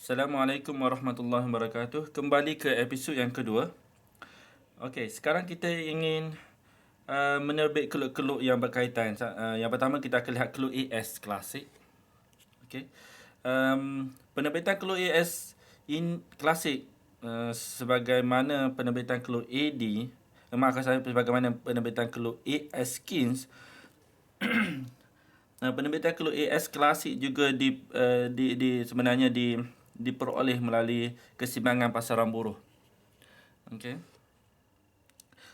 Assalamualaikum warahmatullahi wabarakatuh. Kembali ke episod yang kedua. Okey, sekarang kita ingin uh, menerbit keluk-keluk yang berkaitan. Uh, yang pertama kita akan lihat keluk AS klasik. Okey. Um, penerbitan keluk AS in klasik uh, sebagaimana penerbitan keluk AD, uh, maafkan saya sebagaimana penerbitan keluk AS Skins uh, penerbitan keluk AS klasik juga di, uh, di, di sebenarnya di diperoleh melalui kesimbangan pasaran buruh. Okey.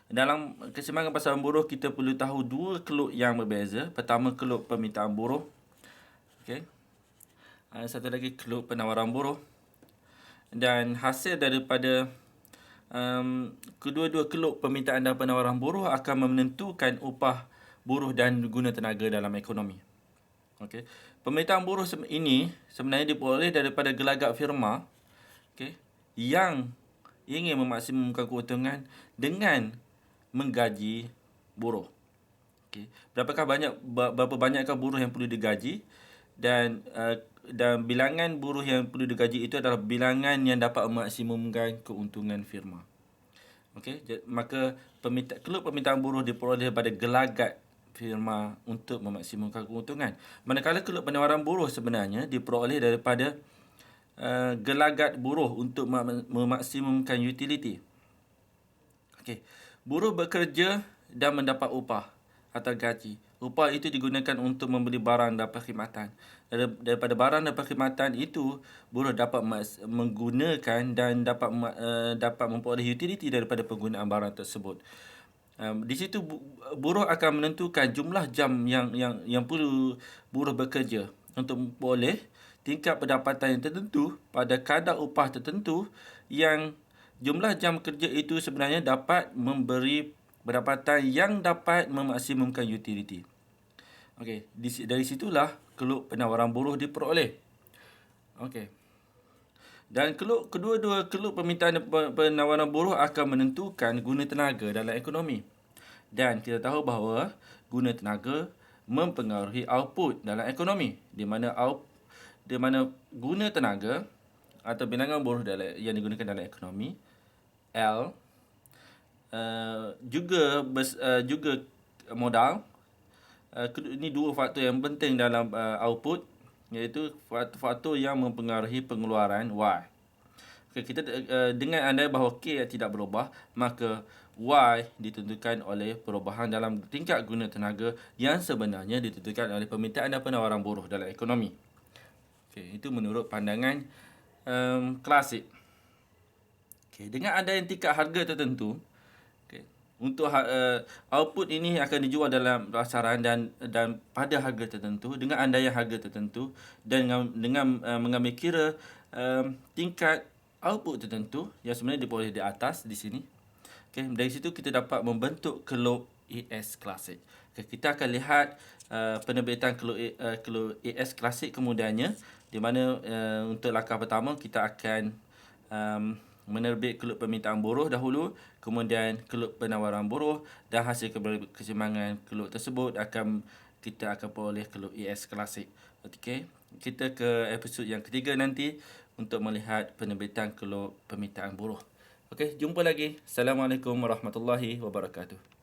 Dalam kesimbangan pasaran buruh kita perlu tahu dua keluk yang berbeza. Pertama keluk permintaan buruh. Okey. Uh, satu lagi keluk penawaran buruh. Dan hasil daripada um, kedua-dua keluk permintaan dan penawaran buruh akan menentukan upah buruh dan guna tenaga dalam ekonomi. Okey. Permintaan buruh ini sebenarnya diperoleh daripada gelagak firma okey yang ingin memaksimumkan keuntungan dengan menggaji buruh. Okey. Berapakah banyak berapa banyakkah buruh yang perlu digaji dan uh, dan bilangan buruh yang perlu digaji itu adalah bilangan yang dapat memaksimumkan keuntungan firma. Okey, maka permintaan keluk permintaan buruh diperoleh daripada gelagat firma untuk memaksimumkan keuntungan. Manakala keluk penawaran buruh sebenarnya diperoleh daripada uh, gelagat buruh untuk memaksimumkan utility. Okey. Buruh bekerja dan mendapat upah atau gaji. Upah itu digunakan untuk membeli barang dan perkhidmatan. Daripada barang dan perkhidmatan itu, buruh dapat menggunakan dan dapat uh, dapat memperoleh utility daripada penggunaan barang tersebut. Di situ buruh akan menentukan jumlah jam yang yang yang perlu buruh bekerja untuk boleh tingkat pendapatan yang tertentu pada kadar upah tertentu yang jumlah jam kerja itu sebenarnya dapat memberi pendapatan yang dapat memaksimumkan utility. Okey, dari situlah keluk penawaran buruh diperoleh. Okey. Dan keluk, kedua-dua keluk permintaan penawaran buruh akan menentukan guna tenaga dalam ekonomi. Dan kita tahu bahawa guna tenaga mempengaruhi output dalam ekonomi. Di mana out, di mana guna tenaga atau bilangan buruh dalam, yang digunakan dalam ekonomi L uh, juga bers, uh, juga modal. Uh, ini dua faktor yang penting dalam uh, output iaitu faktor yang mempengaruhi pengeluaran Y. Okay, kita uh, dengan anda bahawa K tidak berubah, maka Y ditentukan oleh perubahan dalam tingkat guna tenaga yang sebenarnya ditentukan oleh permintaan dan penawaran buruh dalam ekonomi. Okay, itu menurut pandangan um, klasik. Okay, dengan ada yang tingkat harga tertentu, untuk uh, output ini akan dijual dalam pasaran dan dan pada harga tertentu dengan andaian harga tertentu dan dengan dengan uh, mengambil kira um, tingkat output tertentu yang sebenarnya diperoleh di atas di sini. Okay, dari situ kita dapat membentuk keluk AS klasik. Okay, kita akan lihat uh, penerbitan keluk uh, AS klasik kemudiannya di mana uh, untuk langkah pertama kita akan um, menerbit keluk permintaan buruh dahulu kemudian keluk penawaran buruh dan hasil kesimbangan keluk tersebut akan kita akan peroleh keluk ES klasik okey kita ke episod yang ketiga nanti untuk melihat penerbitan keluk permintaan buruh. Okey jumpa lagi. Assalamualaikum warahmatullahi wabarakatuh